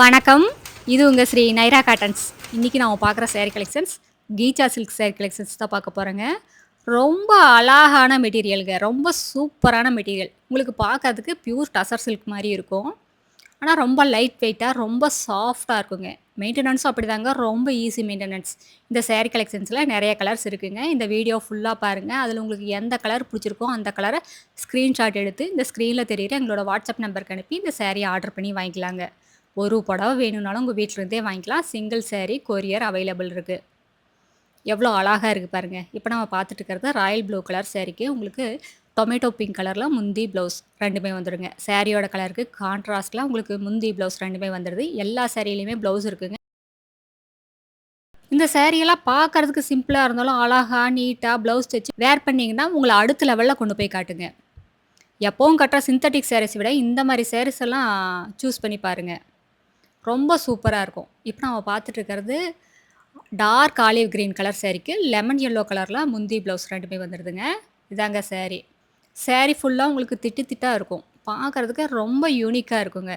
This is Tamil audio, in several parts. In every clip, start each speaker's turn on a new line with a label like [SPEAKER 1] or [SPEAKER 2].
[SPEAKER 1] வணக்கம். இது உங்கள் ஸ்ரீ நைரா காட்டன்ஸ். இன்றைக்கி நம்ம பார்க்குற சேரீ கலெக்ஷன்ஸ் கீச்சா சில்க் சேரீ கலெக்ஷன்ஸ் தான் பார்க்க போகிறேங்க ரொம்ப அழகான மெட்டீரியலுங்க. ரொம்ப சூப்பரான மெட்டீரியல். உங்களுக்கு பார்க்கறதுக்கு பியூர் டசர் சில்க் மாதிரி இருக்கும். ஆனால் ரொம்ப லைட் வெயிட்டாக ரொம்ப சாஃப்டாக இருக்குங்க. மெயின்டெனன்ஸும் அப்படி தாங்க ரொம்ப ஈஸி மெயின்டெனன்ஸ் இந்த சேரீ கலெக்ஷன்ஸில் நிறைய கலர்ஸ் இருக்குங்க. இந்த வீடியோ ஃபுல்லாக பாருங்கள் அதில் உங்களுக்கு எந்த கலர் பிடிச்சிருக்கோ அந்த கலரை ஸ்க்ரீன்ஷாட் எடுத்து இந்த ஸ்க்ரீனில் தெரியிற எங்களோட வாட்ஸ்அப் நம்பருக்கு அனுப்பி இந்த சேரீயை ஆர்டர் பண்ணி வாங்கிக்கலாங்க. ஒரு புடவை வேணும்னாலும் உங்கள் வீட்டிலேருந்தே வாங்கிக்கலாம். சிங்கிள் சேரீ கொரியர் அவைலபிள் இருக்குது எவ்வளோ அழகாக இருக்குது பாருங்கள் இப்போ நம்ம பார்த்துட்டு இருக்கிறது ராயல் ப்ளூ கலர் சேரீக்கு உங்களுக்கு டொமேட்டோ பிங்க் கலரில் முந்தி ப்ளவுஸ் ரெண்டுமே வந்துடுங்க சேரீயோட கலருக்கு கான்ட்ராஸ்டில் உங்களுக்கு முந்தி ப்ளவுஸ் ரெண்டுமே வந்துடுது எல்லா சேரீலையுமே ப்ளவுஸ் இருக்குங்க. இந்த சேரீயெல்லாம் பார்க்கறதுக்கு சிம்பிளாக இருந்தாலும் அழகாக நீட்டாக ப்ளவுஸ் தைச்சு வேர் பண்ணிங்கன்னா உங்களை அடுத்த லெவலில் கொண்டு போய் காட்டுங்க. எப்போவும் கட்டுற சிந்தட்டிக் சேரீஸ் விட இந்த மாதிரி சேரீஸ் எல்லாம் சூஸ் பண்ணி பாருங்கள் ரொம்ப சூப்பராக இருக்கும். இப்போ நம்ம பார்த்துட்டு இருக்கிறது டார்க் ஆலிவ் க்ரீன் கலர் சேரீக்கு லெமன் எல்லோ கலரில் முந்தி ப்ளவுஸ் ரெண்டுமே வந்துடுதுங்க இதாங்க சேரீ. சேரீ ஃபுல்லாக உங்களுக்கு திட்டு திட்டாக இருக்கும். பார்க்குறதுக்கு ரொம்ப யூனிக்காக இருக்குங்க.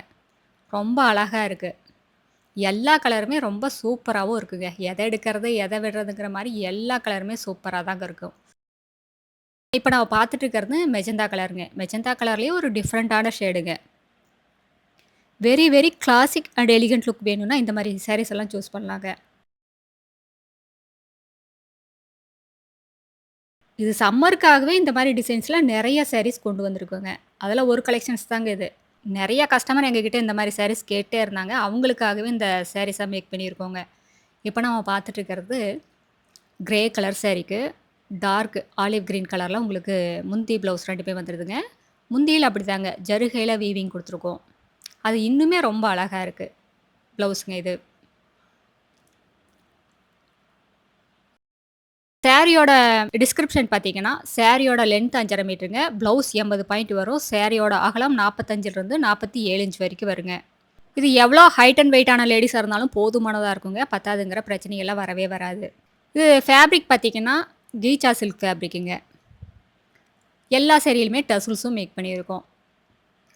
[SPEAKER 1] ரொம்ப அழகாக இருக்குது எல்லா கலருமே ரொம்ப சூப்பராகவும் இருக்குங்க. எதை எடுக்கிறது எதை விடுறதுங்கிற மாதிரி எல்லா கலருமே சூப்பராக தாங்க இருக்கும். இப்போ நம்ம பார்த்துட்டு இருக்கிறது மெஜந்தா கலருங்க. மெஜந்தா கலர்லேயே ஒரு டிஃப்ரெண்ட்டான ஷேடுங்க. Very very classic and elegant look வேணும்னா இந்த மாதிரி சாரீஸ் எல்லாம் சூஸ் பண்ணலாங்க. இது சம்மருக்காகவே இந்த மாதிரி டிசைன்ஸில் நிறைய சாரீஸ் கொண்டு வந்திருக்கோங்க. அதெல்லாம் ஒரு கலெக்ஷன்ஸ் தாங்க இது. நிறைய கஸ்டமர் எங்ககிட்ட இந்த மாதிரி சாரீஸ் கேட்டே இருந்தாங்க. அவங்களுக்காகவே இந்த சாரீஸாக மேக் பண்ணியிருக்கோங்க. இப்போ நம்ம பார்த்துட்டு இருக்கிறது கிரே கலர் சாரீக்கு டார்க் ஆலிவ் க்ரீன் கலரில் உங்களுக்கு முந்தி ப்ளவுஸ் ரெண்டுமே வந்துடுதுங்க முந்தியில் அப்படி தாங்க ஜருகையில் வீவிங் கொடுத்துருக்கோம். அது இன்னுமே ரொம்ப அழகாக இருக்குது ப்ளவுஸுங்க இது. சேரீயோட டிஸ்கிரிப்ஷன் பார்த்தீங்கன்னா சேரீயோட லென்த் அஞ்சரை மீட்டருங்க ப்ளவுஸ் எண்பது பாயிண்ட் வரும். சேரீயோட அகலம் நாற்பத்தஞ்சிலிருந்து நாற்பத்தி ஏழு இன்ச் வரைக்கும் வருங்க. இது எவ்வளோ ஹைட் அண்ட் வெயிட்டான லேடிஸாக இருந்தாலும் போதுமானதாக இருக்குங்க. பத்தாதுங்கிற பிரச்சனையெல்லாம் வரவே வராது. இது ஃபேப்ரிக் பார்த்தீங்கன்னா கீச்சா சில்க் ஃபேப்ரிக்குங்க எல்லா சேரீலுமே டசுல்ஸும் மேக் பண்ணியிருக்கோம்.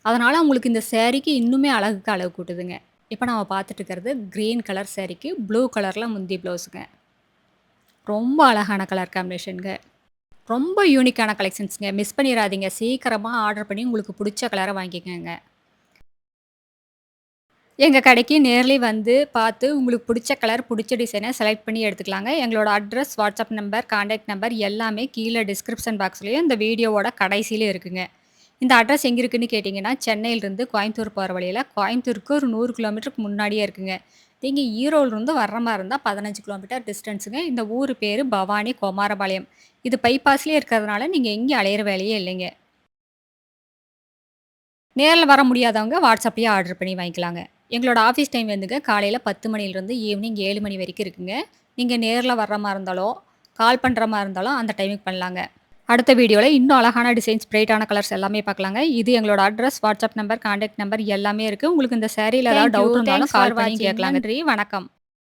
[SPEAKER 1] அதனால் உங்களுக்கு இந்த சேரீக்கு இன்னுமே அழகுக்கு அழகு கூட்டுதுங்க. இப்போ நம்ம பார்த்துட்டு இருக்கிறது க்ரீன் கலர் சேரீக்கு ப்ளூ கலரில் முந்தி ப்ளவுஸுங்க ரொம்ப அழகான கலர் காம்பினேஷனுங்க ரொம்ப யூனிக்கான கலெக்ஷன்ஸுங்க மிஸ் பண்ணிடாதீங்க சீக்கிரமாக ஆர்டர் பண்ணி உங்களுக்கு பிடிச்ச கலரை வாங்கிக்கோங்க. எங்கள் கடைக்கு நேர்லி வந்து பார்த்து உங்களுக்கு பிடிச்ச கலர் பிடிச்ச டிசைனை செலக்ட் பண்ணி எடுத்துக்கலாங்க. எங்களோட address WhatsApp number contact number எல்லாமே கீழே டிஸ்கிரிப்ஷன் பாக்ஸ்லேயும் இந்த வீடியோவோட கடைசியிலே இருக்குங்க. இந்த அட்ரஸ் எங்கே இருக்குன்னு கேட்டிங்கன்னா சென்னையிலேருந்து கோயம்புத்தூர் போகிற வழியில் கோயம்புத்தூருக்கு ஒரு நூறு கிலோமீட்டருக்கு முன்னாடியே இருக்குங்க. நீங்கள் ஈரோடுலேருந்து வர்ற மாதிரி இருந்தால் பதினஞ்சு கிலோமீட்டர் டிஸ்டன்ஸுங்க இந்த ஊர் பேர் பவானி குமாரபாளையம். இது பைபாஸ்லேயே இருக்கிறதுனால நீங்கள் எங்கேயும் அலையிற வேலையே இல்லைங்க. நேரில் வர முடியாதவங்க வாட்ஸ்அப்லேயே ஆர்டர் பண்ணி வாங்கிக்கலாங்க. எங்களோட ஆஃபீஸ் டைம் வந்துங்க காலையில் பத்து மணிலேருந்து ஈவினிங் ஏழு மணி வரைக்கும் இருக்குங்க. நீங்கள் நேரில் வர்ற மாதிரி இருந்தாலும் கால் பண்ணுற மாதிரி இருந்தாலும் அந்த டைமுக்கு பண்ணலாங்க. அடுத்த வீடியோவில் இன்னும் அழகான டிசைன்ஸ் பிரைட்டான கலர்ஸ் எல்லாமே பார்க்கலாங்க. இது எங்களோட address WhatsApp number contact number எல்லாமே இருக்குது உங்களுக்கு இந்த சேரீல ஏதாவது டவுட் இருந்தாலும் கால் பண்ணி கேட்கலாங்க. வணக்கம்.